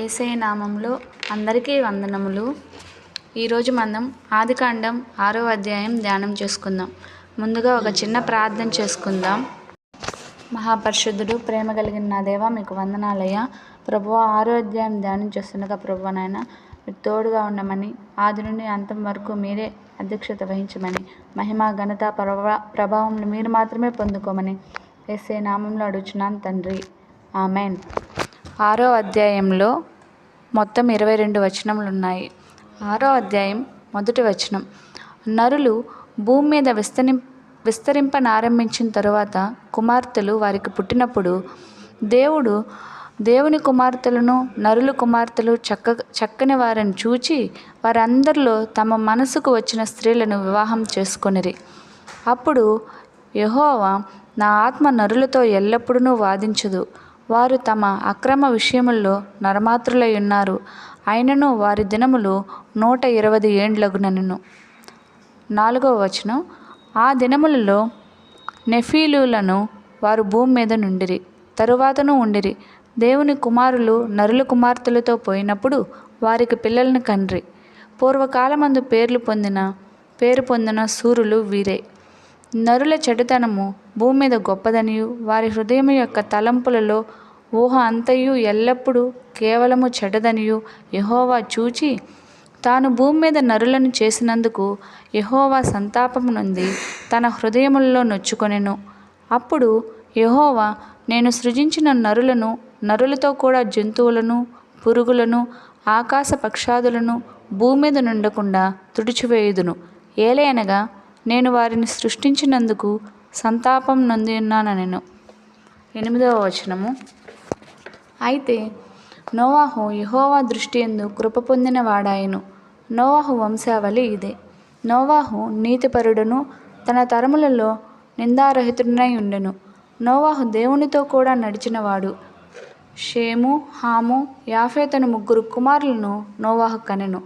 ఏసై నామంలో అందరికీ వందనములు. ఈరోజు మనం ఆదికాండం ఆరో అధ్యాయం ధ్యానం చేసుకుందాం. ముందుగా ఒక చిన్న ప్రార్థన చేసుకుందాం. మహాపరిశుద్ధుడు ప్రేమ కలిగిన నా దేవ మీకు వందనాలయ్యా. ప్రభు ఆరో అధ్యాయం ధ్యానం చేస్తుండగా ప్రభు నాయన మీరు తోడుగా ఉండమని ఆది నుండి అంతం వరకు మీరే అధ్యక్షత వహించమని మహిమ ఘనత ప్రభా ప్రభావం మీరు మాత్రమే పొందుకోమని ఎస్ఏ నామంలో అడుగుచున్నాను తండ్రి. ఆమెన్. ఆరో అధ్యాయంలో మొత్తం ఇరవై రెండు వచనములు ఉన్నాయి ఆరో అధ్యాయం మొదటి వచనం. నరులు భూమి మీద విస్తరి విస్తరింపనారంభించిన తరువాత కుమార్తెలు వారికి పుట్టినప్పుడు దేవుడు దేవుని కుమార్తెలను నరుల కుమార్తెలు చక్క చక్కని వారిని చూచి వారందరిలో తమ మనసుకు వచ్చిన స్త్రీలను వివాహం చేసుకొనిరి. అప్పుడు యహోవా నా ఆత్మ నరులతో ఎల్లప్పుడూ వాదించదు. వారు తమ అక్రమ విషయముల్లో నరమాత్రులై ఉన్నారు అయినను వారి దినములు నూట ఇరవై ఏండ్లగునను నాలుగవ వచనం. ఆ దినములలో నెఫీలులను వారు భూమి మీద నుండిరి. తరువాతను ఉండిరి. దేవుని కుమారులు నరుల కుమార్తెలతో పోయినప్పుడు వారికి పిల్లలను కండ్రి పూర్వకాలమందు పేర్లు పొందిన పేరు పొందిన సూరులు వీరే. నరుల చెడుతనము భూమి మీద గొప్పదనియు. వారి హృదయం యొక్క తలంపులలో ఊహ అంతయు ఎల్లప్పుడూ కేవలము చెడ్డదనియు యహోవా చూచి తాను భూమి మీద నరులను చేసినందుకు యహోవా సంతాపం నుండి తన హృదయములలో నొచ్చుకొనెను. అప్పుడు యహోవా నేను సృజించిన నరులను నరులతో కూడా జంతువులను పురుగులను ఆకాశ పక్షాదులను భూమి మీద నుండకుండా తుడిచివేయుదును. ఏలయనగా నేను వారిని సృష్టించినందుకు సంతాపం నొంది ఉన్నానెను ఎనిమిదవ వచనము. అయితే నోవాహు యహోవా దృష్టి ఎందు కృప పొందిన వాడాయను. నోవాహు వంశావళి ఇదే. నోవాహు నీతిపరుడును తన తరములలో నిందారహితుడినై ఉండెను. నోవాహు దేవునితో కూడా నడిచినవాడు. షేము హాము యాఫేతను ముగ్గురు కుమారులను నోవాహు కనెను.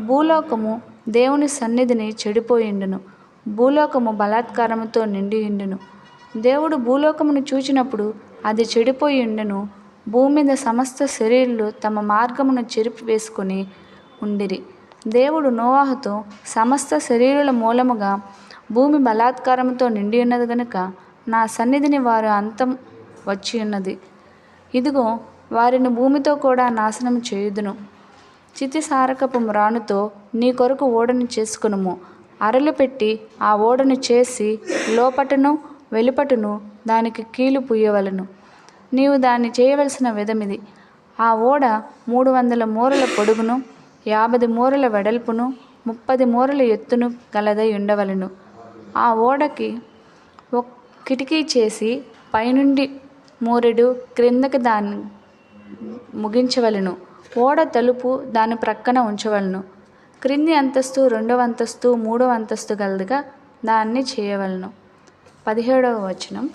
భూలోకము దేవుని సన్నిధిని చెడిపోయిండును. భూలోకము బలాత్కారముతో నిండియుండును దేవుడు భూలోకమును చూచినప్పుడు అది చెడిపోయి ఉండెను. భూమి మీద సమస్త శరీరులు తమ మార్గమును చెరిపి వేసుకొని ఉండిరి. దేవుడు నోవాహుతో సమస్త శరీరుల మూలముగా భూమి బలాత్కారముతో నిండి ఉన్నది గనుక నా సన్నిధిని వారు అంతం వచ్చి ఉన్నది. ఇదిగో వారిని భూమితో కూడా నాశనం చేయుదును. చితిసారకపు రాణుతో నీ కొరకు ఓడను చేసుకునుము. అరలు పెట్టి ఆ ఓడను చేసి లోపటను వెలుపటను దానికి కీలు పుయ్యవలను నీవు దాన్ని చేయవలసిన విధమిది. ఆ ఓడ మూడు వందల మూరల పొడుగును యాభై మూరల వెడల్పును ముప్పది మూరల ఎత్తును గలదై ఉండవలను. ఆ ఓడకి ఒక కిటికీ చేసి పైనుండి మూరెడు క్రిందకి దాన్ని ముగించవలను. ఓడ తలుపు దాని ప్రక్కన ఉంచవలను. క్రింది అంతస్తు రెండవ అంతస్తు మూడవ అంతస్తు గలదిగా దాన్ని చేయవలను. పదిహేడవ వచనం.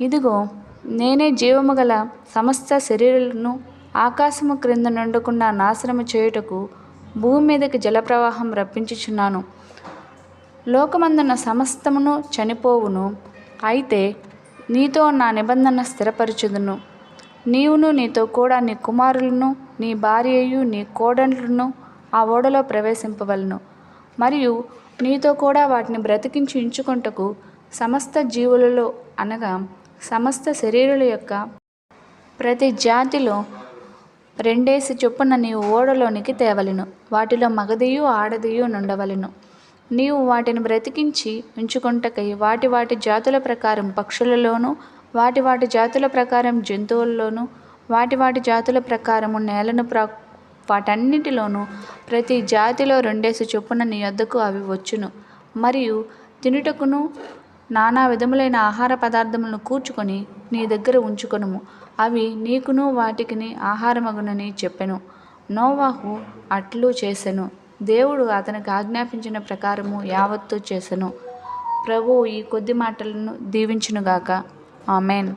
ఇదిగో నేనే జీవము గల సమస్త శరీరాలను ఆకాశము క్రింద నుండకుండా నాశనము చేయుటకు భూమి మీదకి జలప్రవాహం రప్పించుచున్నాను. లోకమందున్న సమస్తమును చనిపోవును. అయితే నీతో నా నిబంధన స్థిరపరచుదును. నీవును నీతో కూడా నీ కుమారులను నీ భార్యయు నీ కోడంట్లను ఆ ఓడలో ప్రవేశింపవలను. మరియు నీతో కూడా వాటిని బ్రతికించి ఉంచుకుంటకు సమస్త జీవులలో అనగా సమస్త శరీరుల యొక్క ప్రతి జాతిలో రెండేసి చొప్పున నీవు ఓడలోనికి తేవలెను. వాటిలో మగదియు ఆడదియు నుండవలెను. నీవు వాటిని బ్రతికించి ఉంచుకుంటకై వాటి వాటి జాతుల ప్రకారం పక్షులలోను వాటి వాటి జాతుల ప్రకారం జంతువుల్లోనూ వాటి వాటి జాతుల ప్రకారము నేలను ప్ర వాటన్నిటిలోనూ ప్రతి జాతిలో రెండేసి చొప్పున నీ యొద్దకు అవి వచ్చును. మరియు తినుటకును నానా విధములైన ఆహార పదార్థములను కూర్చుకొని నీ దగ్గర ఉంచుకొనుము. అవి నీకును వాటికిని ఆహారమగునని చెప్పెను. నోవాహు అట్లు చేసెను. దేవుడు అతనికి ఆజ్ఞాపించిన ప్రకారము యావత్తు చేసెను. ప్రభువు ఈ కొద్ది మాటలను దీవించునుగాక. ఆమెన్.